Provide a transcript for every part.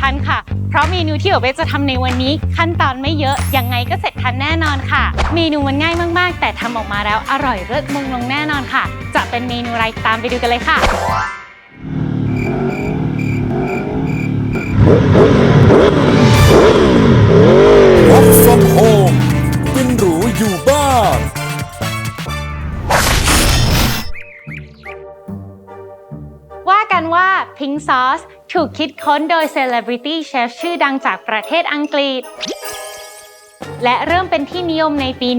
ทันค่ะ เพราะเมนูที่เอเบจะทำในวันนี้ ขั้นตอนไม่เยอะยังไงก็เสร็จทันแน่นอนค่ะ เมนูมันง่ายมากๆ แต่ทำออกมาแล้วอร่อยเลิศมงลงแน่นอนค่ะ จะเป็นเมนูอะไรตามไปดูกันเลยค่ะ กันว่า Pink Sauce ถูกคิดค้นโดย Celebrity Chef ชื่อดังจากประเทศอังกฤษ และเริ่มเป็นที่นิยมในปี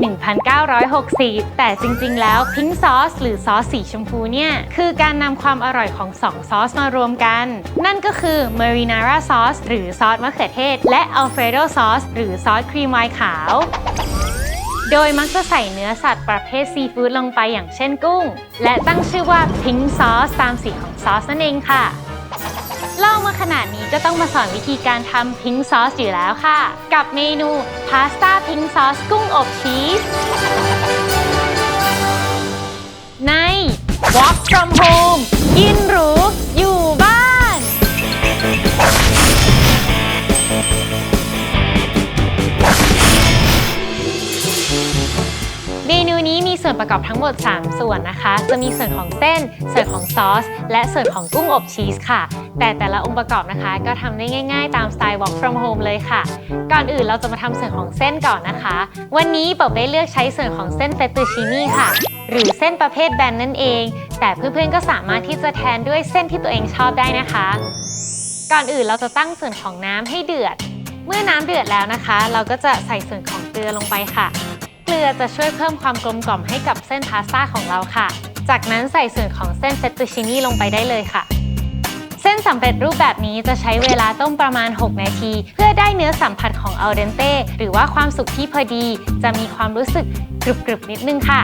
1960 แต่จริงๆ แล้ว Pink Sauce หรือซอสสีชมพูเนี่ย คือการนำความอร่อยของ2ซอสมารวมกัน นั่นก็คือ Marinara Sauce หรือซอสมะเขือเทศ และ Alfredo Sauce หรือซอสครีมไวน์ขาว โดยมักจะใส่เนื้อสัตว์ประเภทซีฟู้ดลงไปอย่างเช่นกุ้ง และตั้งชื่อว่าพิงซอสตามสีของซอสนั่นเองค่ะ เล่ามาขนาดนี้ก็ต้องมาสอนวิธีการทำพิงซอสอยู่แล้วค่ะ กับเมนูพาสต้าพิงซอสกุ้งอบชีส ใน Walk from home กินหรูอยู่บ้าน ประกอบทั้งหมด 3 ส่วนนะคะ จะมีส่วนของเส้น ส่วนของซอส และส่วนของกุ้งอบชีสค่ะ แต่แต่ละองค์ประกอบนะคะ ก็ทำได้ง่าย ๆ ตามสไตล์ walk from home เลยค่ะ ก่อนอื่นเราจะมาทำส่วนของเส้นก่อนนะคะ วันนี้เป๋าได้เลือกใช้ส่วนของเส้นเฟตตูชินี่ค่ะ หรือเส้นประเภทแบนนั่นเอง แต่เพื่อนๆก็สามารถที่จะแทนด้วยเส้นที่ตัวเองชอบได้นะคะ ก่อนอื่นเราจะตั้งส่วนของน้ำให้เดือด เมื่อน้ำเดือดแล้วนะคะ เราก็จะใส่ส่วนของเกลือลงไปค่ะ เกลือจะช่วยเพิ่มความกลมกล่อมให้กับเส้นพาสต้าของเราค่ะ จากนั้นใส่ส่วนของเส้นเฟตตูชินี่ลงไปได้เลยค่ะ เส้นสำเร็จรูปแบบนี้จะใช้เวลาต้มประมาณ 6 นาที เพื่อได้เนื้อสัมผัสของอัลเดนเต้หรือว่าความสุกที่พอดี จะมีความรู้สึกกรึบๆนิดนึงค่ะ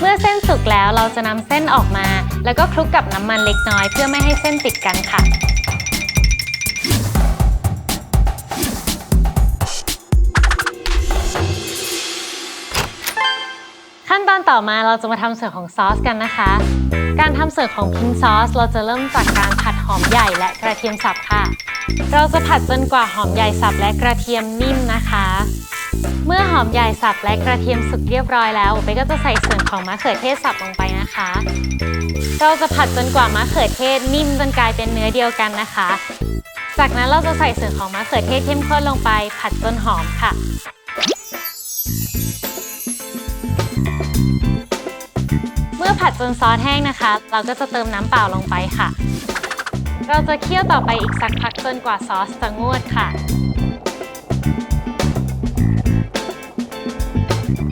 เมื่อเส้นสุกแล้วเราจะนำเส้นออกมา แล้วก็คลุกกับน้ำมันเล็กน้อย เพื่อไม่ให้เส้นติดกันค่ะ ขั้นตอนต่อมาเราจะมาทำส่วนของซอสกันนะคะ การทำส่วนของพิงซอสเราจะเริ่มจากการผัดหอมใหญ่และกระเทียมสับค่ะ เราจะผัดจนกว่าหอมใหญ่สับและกระเทียมนิ่มนะคะ เมื่อหอมใหญ่สับและกระเทียมสุกเรียบร้อยแล้วเบก็จะใส่ส่วนของมะเขือเทศสับลงไปนะคะ เราจะผัดจนกว่ามะเขือเทศนิ่มจนกลายเป็นเนื้อเดียวกันนะคะ จากนั้นเราจะใส่ส่วนของมะเขือเทศเข้มข้นลงไป ผัดจนหอมค่ะ จนซอสแห้งนะคะ เราก็จะเติมน้ำเปล่าลงไปค่ะ เราจะเคี่ยวต่อไปอีกสักพักจนกว่าซอสจะงวดค่ะ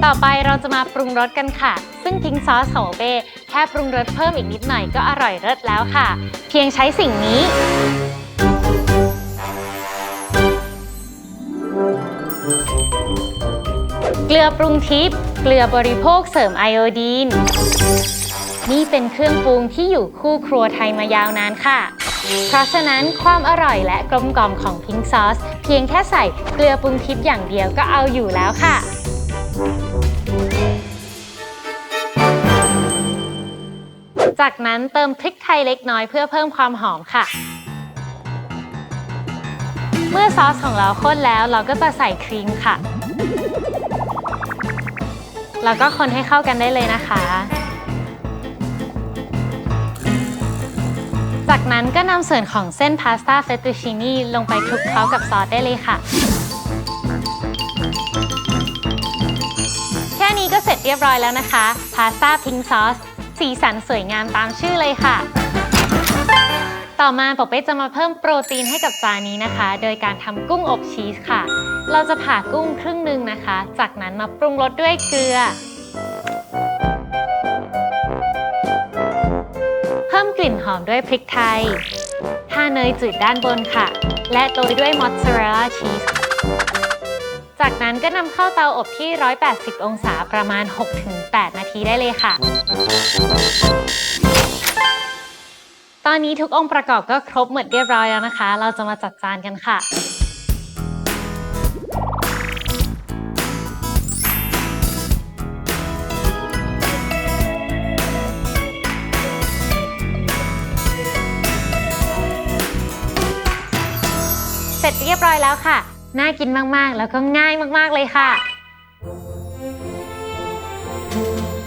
ต่อไปเราจะมาปรุงรสกันค่ะ ซึ่งทิ้งซอสของโอเบ้แค่ปรุงรสเพิ่มอีกนิดหน่อยก็อร่อยเลิศแล้วค่ะ เพียงใช้สิ่งนี้เกลือปรุงทิพย์ เกลือบริโภคเสริมไอโอดีน นี่เป็นเครื่องปรุงที่อยู่คู่ครัวไทยมายาวนานค่ะ เพราะฉะนั้นความอร่อยและกลมกล่อมของพิงซอสเพียงแค่ใส่เกลือปรุงทิพย์อย่างเดียวก็เอาอยู่แล้วค่ะจากนั้นเติมพริกไทยเล็กน้อยเพื่อเพิ่มความหอมค่ะ เมื่อซอสของเราข้นแล้วเราก็จะใส่ครีมค่ะ แล้วก็คนให้เข้ากันได้เลยนะคะ จากนั้นก็นำส่วนของเส้นพาสต้าเฟตตูชินีลงไปคลุกเคล้ากับซอสได้เลยค่ะ แค่นี้ก็เสร็จเรียบร้อยแล้วนะคะ พาสต้าพิงซอส สีสันสวยงามตามชื่อเลยค่ะ ต่อมาปกเป้จะมาเพิ่มโปรตีนให้กับจานนี้นะคะ โดยการทำกุ้งอบชีสค่ะ เราจะผ่ากุ้งครึ่งหนึ่งนะคะ จากนั้นมาปรุงรสด้วยเกลือ อมด้วยพริกไทยทาเนยจืดด้านบนค่ะ และโรยด้วยมอสซาเรลล่าชีส จากนั้นก็นำเข้าเตาอบที่ 180 องศาประมาณ 6-8 นาทีได้เลยค่ะ ตอนนี้ทุกองค์ประกอบก็ครบหมดเรียบร้อยแล้วนะคะ เราจะมาจัดจานกันค่ะ สร็จเรียบร้อยแล้วค่ะ น่ากินมากๆ แล้วก็ง่ายมากๆเลยค่ะ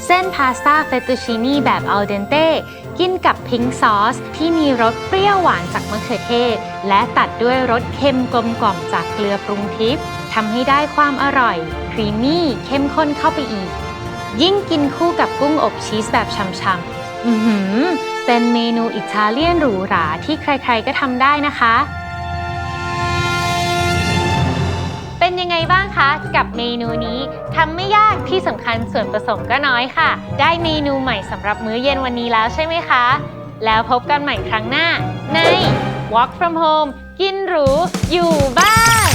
เส้นพาสต้าเฟตูชินีแบบอัลเดนเต้กินกับพิงซอส ที่มีรสเปรี้ยวหวานจากมะเขือเทศ และตัดด้วยรสเค็มกลมกล่อมจากเกลือปรุงทิพย์ทำให้ได้ความอร่อย ครีมมี่เข้มข้นเข้าไปอีก ยิ่งกินคู่กับกุ้งอบชีสแบบช่ำๆ อือหือ เป็นเมนูอิตาเลียนหรูหราที่ใครๆก็ทำได้นะคะ ไงบ้างคะกับเมนูนี้ทำไม่ยากที่สำคัญส่วนผสมก็น้อยค่ะ ได้เมนูใหม่สำหรับมื้อเย็นวันนี้แล้วใช่ไหมคะ แล้วพบกันใหม่ครั้งหน้า ใน Walk from Home กินหรูอยู่บ้าน